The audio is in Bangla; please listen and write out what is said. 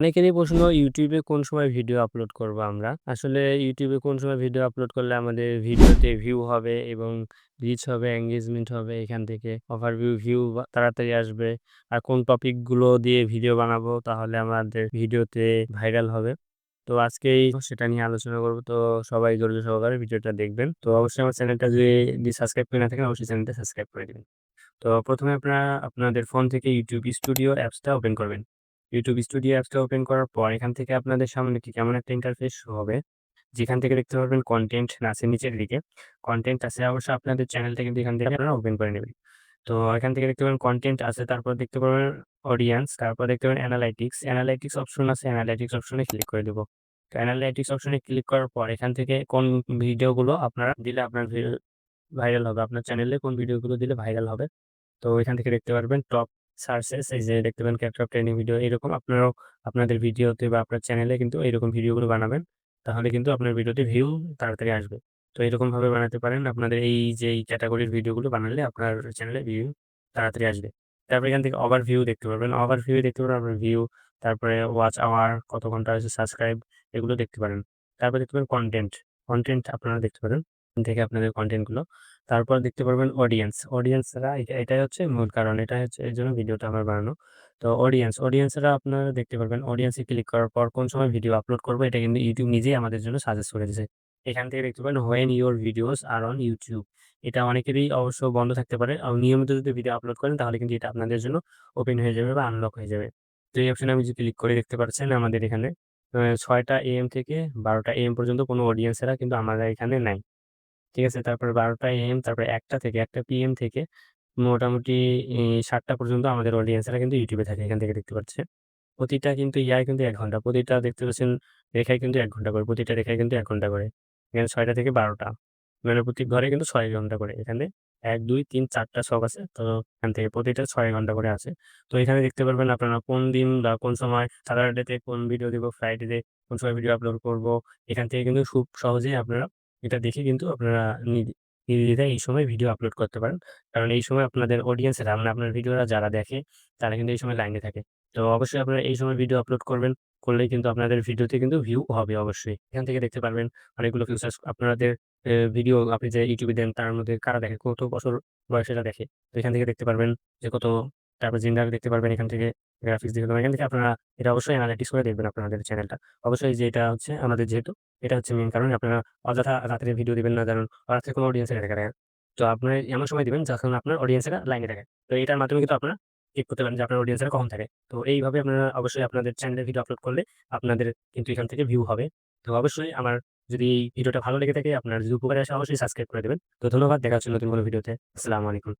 অনেকেরই প্রশ্ন ইউটিউবে কোন সময় ভিডিও আপলোড করব আমরা? আসলে ইউটিউবে কোন সময় ভিডিও আপলোড করলে আমাদের ভিডিওতে ভিউ হবে এবং রিচ হবে, এনগেজমেন্ট হবে এখান থেকে ওভারভিউ ভিউ তাড়াতাড়ি আসবে। আর কোন টপিকগুলো দিয়ে ভিডিও বানাবো তাহলে আমাদের ভিডিওতে ভাইরাল হবে। তো আজকেই সেটা নিয়ে আলোচনা করব তো সবাই ধৈর্য সহকারে ভিডিওটা দেখবেন। তো অবশ্যই আমার চ্যানেলটা যদি সাবস্ক্রাইব করে না থাকেন অবশ্যই চ্যানেলটা সাবস্ক্রাইব করে দিবেন। তো প্রথমে আপনারা আপনাদের ফোন থেকে ইউটিউব স্টুডিও অ্যাপসটা ওপেন করবেন। YouTube স্টুডিও অ্যাপসটা ওপেন করার পর এখান থেকে আপনাদের সামনে ঠিক এমন একটা ইন্টারফেস হবে। যেখান থেকে দেখতে পারবেন কনটেন্ট আছে নিচের দিকে। কন্টেন্ট আছে অবশ্যই আপনাদের চ্যানেলটা কিন্তু এখান থেকে আপনারা ওপেন করে নেবেন। তো এখান থেকে দেখতে পাবেন কন্টেন্ট আছে, তারপর দেখতে পাবেন অডিয়েন্স তারপর দেখতে পাবেন অ্যানালাইটিক্স। অ্যানালাইটিক্স অপশন আছে অ্যানালাইটিক্স অপশনে ক্লিক করে দেব। তো অ্যানালাইটিক্স অপশনে ক্লিক করার পর এখান থেকে কোন ভিডিওগুলো আপনারা দিলে আপনার ভিডিও ভাইরাল হবে। আপনার চ্যানেলে কোন ভিডিওগুলো দিলে ভাইরাল হবে। তো এখান থেকে দেখতে পারবেন টপ সার্চেস এই যে দেখতে পাবেন ক্যাপটপ ট্রেনিং ভিডিও এরকম আপনারাও আপনাদের ভিডিওতে বা আপনার চ্যানেলে কিন্তু এরকম ভিডিওগুলো বানাবেন। তাহলে কিন্তু আপনার ভিডিওতে ভিউ তাড়াতাড়ি আসবে। তো এরকমভাবে বানাতে পারেন। আপনাদের এই যে এই ক্যাটেগরির ভিডিওগুলো বানালে আপনার চ্যানেলে ভিউ তাড়াতাড়ি আসবে। তারপরে এখান থেকে ওভার ভিউ দেখতে পারবেন। ওভার ভিউ দেখতে পারবেন আপনার ভিউ, তারপরে ওয়াচ আওয়ার, কত ঘণ্টা হয়েছে সাবস্ক্রাইব এগুলো দেখতে পারেন। তারপর দেখতে পারেন কন্টেন্ট কন্টেন্ট আপনারা দেখতে পারেন। থেকে আপনাদের কনটেন্টগুলো। তারপর দেখতে পারবেন অডিয়েন্স। অডিয়েন্সরা এটা এটাই হচ্ছে মূল কারণ। এটা হচ্ছে এজন্য ভিডিওটা আমার বানানো। তো অডিয়েন্স, অডিয়েন্সরা আপনারা দেখতে পারবেন। অডিয়েন্সে ক্লিক করার পর কোন সময় ভিডিও আপলোড করব এটা কিন্তু ইউটিউব নিজেই আমাদের জন্য সাজেস্ট করে দিয়েছে। এখান থেকে দেখতে পারেন when your videos are on YouTube এটা অনেকেরই অবশ্য বন্ধ থাকতে পারে। আর নিয়মিত যদি ভিডিও আপলোড করেন তাহলে কিন্তু এটা আপনাদের জন্য ওপেন হয়ে যাবে বা আনলক হয়ে যাবে। তো এই অপশনে আমি যদি ক্লিক করে দেখতে পাচ্ছেন আমাদের এখানে ছয়টা ৬টা AM থেকে 12টা AM পর্যন্ত কোনো অডিয়েন্সেরা কিন্তু আমাদের এখানে নাই। ঠিক আছে? তারপর 12টা AM তারপরে ১টা থেকে ১টা PM থেকে মোটামুটি ৭টা পর্যন্ত আমাদের অডিয়েন্সেরা কিন্তু ইউটিউবে থাকে। এখান থেকে দেখতে পাচ্ছেন। প্রতিটা কিন্তু ইয়ায় কিন্তু ১ ঘণ্টা। প্রতিটা দেখতে পাচ্ছেন রেখায় কিন্তু ১ ঘণ্টা করে। প্রতিটা রেখায় কিন্তু ১ ঘণ্টা করে। এখানে ৬টা থেকে ১২টা। মানে প্রতি ঘরে কিন্তু ৬ ঘণ্টা করে। এখানে ১, ২, ৩, ৪ টা ছক আছে। তো এখান থেকে প্রতিটা ৬ ঘণ্টা করে আছে। তো এখানে দেখতে পারবেন আপনারা কোন দিন বা কোন সময় স্যাটারডেতে কোন ভিডিও দিব, ফ্রাইডেতে কোন সময় ভিডিও আপলোড করব। এখান থেকে কিন্তু খুব সহজেই আপনারা এটা দেখে কিন্তু আপনারা নির্দ্বিধায় এই সময় ভিডিও আপলোড করতে পারেন। কারণ এই সময় আপনাদের অডিয়েন্সেরা মানে আপনার ভিডিওরা যারা দেখে তারা কিন্তু এই সময় লাইনে থাকে। তো অবশ্যই আপনারা এই সময় ভিডিও আপলোড করবেন। করলেই কিন্তু আপনাদের ভিডিওতে কিন্তু ভিউ হবে অবশ্যই। এখান থেকে দেখতে পারবেন অনেকগুলো ফিচার্স আপনাদের ভিডিও আপনি যে ইউটিউবে দেন তার মধ্যে কারা দেখে, কত বছর বয়সীরা দেখে। তো এখান থেকে দেখতে পারবেন যে কত তারপর জেন্ডার দেখতে পারবেন এখান থেকে গ্রাফিক্স দেখতে পারবেন। এখান থেকে আপনারা এটা অবশ্যই এনালাইটিক্স করে দেখবেন আপনাদের চ্যানেলটা। অবশ্যই যে এটা হচ্ছে আমাদের যেহেতু, এটা হচ্ছে মেইন কারণ আপনারা অযথা রাত্রে ভিডিও দিবেন না, কারণ রাত্রে কোনো অডিয়েন্সেরা দেখে না। তো আপনারা এমন সময় দিবেন যখন আপনার অডিয়েন্সেরা লাইনে থাকে। তো এটার মাধ্যমে কিন্তু আপনারা চেক করতে পারেন যে আপনার অডিয়েন্সেরা কখন থাকে। তো এইভাবে আপনারা অবশ্যই আপনাদের চ্যানেলে ভিডিও আপলোড করলে আপনাদের কিন্তু এখান থেকে ভিউ হবে। তো অবশ্যই আমার যদি এই ভিডিওটা ভালো লেগে থাকে, আপনার যদি উপকারে আসে, অবশ্যই সাবস্ক্রাইব করে দেবেন তো ধন্যবাদ। দেখা হচ্ছে নতুন কোনো ভিডিওতে। আসসালামু আলাইকুম।